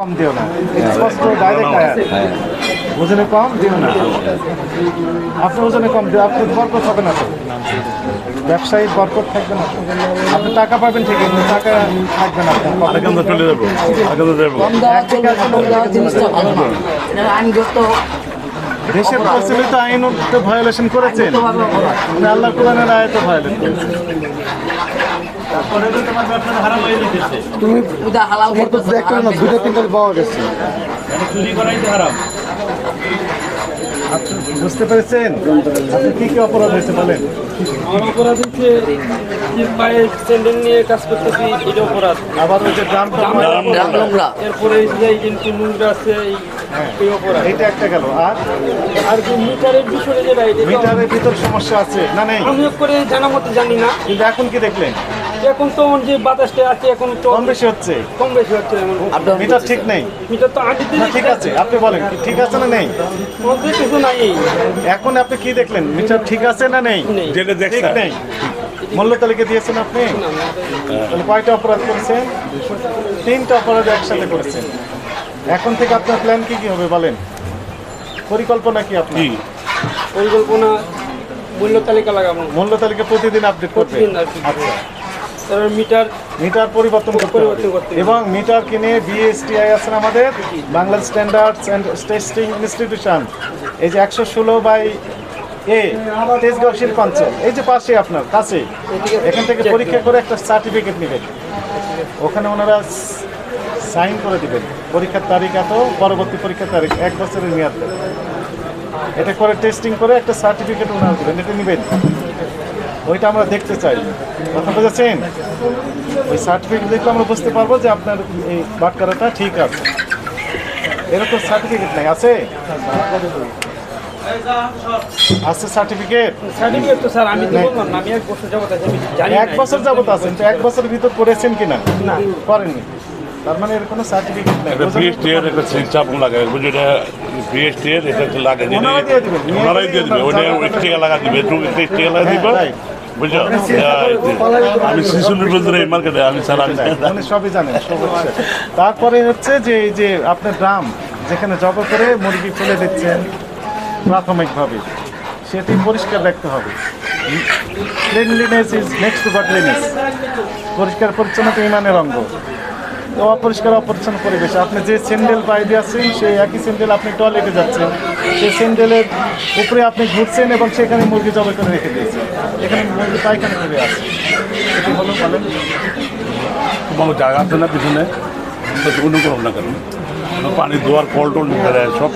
কম দিও না। স্পষ্ট ডাইরেক্ট আয়াত। ওজনে কম দিও না। আপনি ওজনে কম দিও আপনি বরকত হবে না তো। ব্যবসায়িক বরকত থাকবে না। আপনি টাকা পাবেন ঠিকই কিন্তু টাকা থাকবে না আপনার। চলে যাব দেশের প্রচলিত আইন তো ভায়োলেশন করেছেন। আল্লাহ কোরআনের আয়াত ভায়োলেট করেছেন। তুমি হারাম দুটো পাওয়া গেছে। আপনি বুঝতে পেরেছেন? আপনি কি কি অপরাধ হয়েছে বলেন? আমার অপরাধ হচ্ছে পায়ে স্যান্ডেল নিয়ে কাজ করতেছি এটা অপরাধ। আবার ওই যে ড্রাম ড্রাম নোংরা। এরপরে এই যে নোংরা আছে এই- অপরাধ। এইটা একটা গেল। আর? আর যে মিটারের বিষয়ে যেটা মিটারের ভিতর সমস্যা আছে না নেই? আমিও করে জানা মতো জানি না। কিন্তু এখন কি দেখলেন? এখন তো যে বাতাসটা আছে এখন তো কম বেশি হচ্ছে। কম বেশি হচ্ছে এমন আপডাউন মিটার ঠিক নেই। মিটার তো আগে না ঠিক আছে আপনি বলেন ঠিক আছে না নেই? মধ্যে কিছু নাই এখন আপনি কি দেখলেন? মিটার ঠিক আছে না নেই। যেটা ঠিক দেখছেন। নেই। মূল্য তালিকা দিয়েছেন আপনি? তাহলে কয়টা অপরাধ করেছেন? তিনটা অপরাধ একসাথে করেছেন। এখন থেকে আপনার প্ল্যান কি কি হবে বলেন? পরিকল্পনা কি আপনি পরিকল্পনা মূল্য তালিকা লাগাবো মূল্য তালিকা প্রতিদিন আপডেট করবে। প্রতিদিন আচ্ছা। মিটার মিটার পরিবর্তন করতে হবে। এবং মিটার কিনে বিএসটিআই আছে না আমাদের Bangla standards and testing institution এই যে একশো ষোলো বাই এ তেজগাঁও শিল্পাঞ্চল। এই যে পাশে আপনার কাছে। এখান থেকে পরীক্ষা করে একটা সার্টিফিকেট নেবেন। ওখানে ওনারা সাইন করে দিবেন পরীক্ষার তারিখ এত পরবর্তী পরীক্ষার তারিখ এক বছরের মেয়াদ। এটা করে টেস্টিং করে একটা সার্টিফিকেট ওনারা দেবেন এটা নেবেন। ওইটা আমরা দেখতে চাই। কথা বুঝেছেন? ওই সার্টিফিকেট দেখলে আমরা বুঝতে পারব যে আপনার এই বাটকারাটা ঠিক আছে। এরকম সার্টিফিকেট নাই আছে? আছে সার্টিফিকেট সার্টিফিকেট তো স্যার আমি তো বললাম আমি এক বছর যাবত আছি জানি এক। বছর যাবত আছেন তো এক বছরের ভিতর করেছেন কিনা? না। করেননি। তার মানে এর কোনো সার্টিফিকেট নাই। এর একটা লাগে এটা বিএসটি এর এটা তো লাগে ওনারাই দিয়ে দিবেন। ওনারাই দিয়ে দিবে। ওটা ওই লাগা দিবে লাগা দিবে. বুঝছ? আমি শিশুর বলতে এই মার্কেটে আমি স্যার আমি সবই জানেন। তারপরে হচ্ছে যে এই যে আপনার ড্রাম যেখানে জব করে মুরগি ফেলে দিচ্ছেন প্রাথমিকভাবে সেটি পরিষ্কার রাখতে হবে। Cleanliness is next to godliness পরিষ্কার পরিচ্ছন্নতা ইমানের অঙ্গ। অপরিষ্কার অপরিচ্ছন্ন পরিবেশ। আপনি যে স্যান্ডেল পায়ে দিয়েছেন সেই একই স্যান্ডেল আপনি টয়লেটে যাচ্ছেন। সেই স্যান্ডেলের উপরে আপনি ঘুরছেন এবং সেখানে মুরগি জবে করে রেখে দিয়েছেন। এখানে মুরগি পায়খানা করে আছে। এটি হলো বলেন। জায়গা আছে না পিছনে? কোনো না কেন? পানি দোয়ার কল টল সব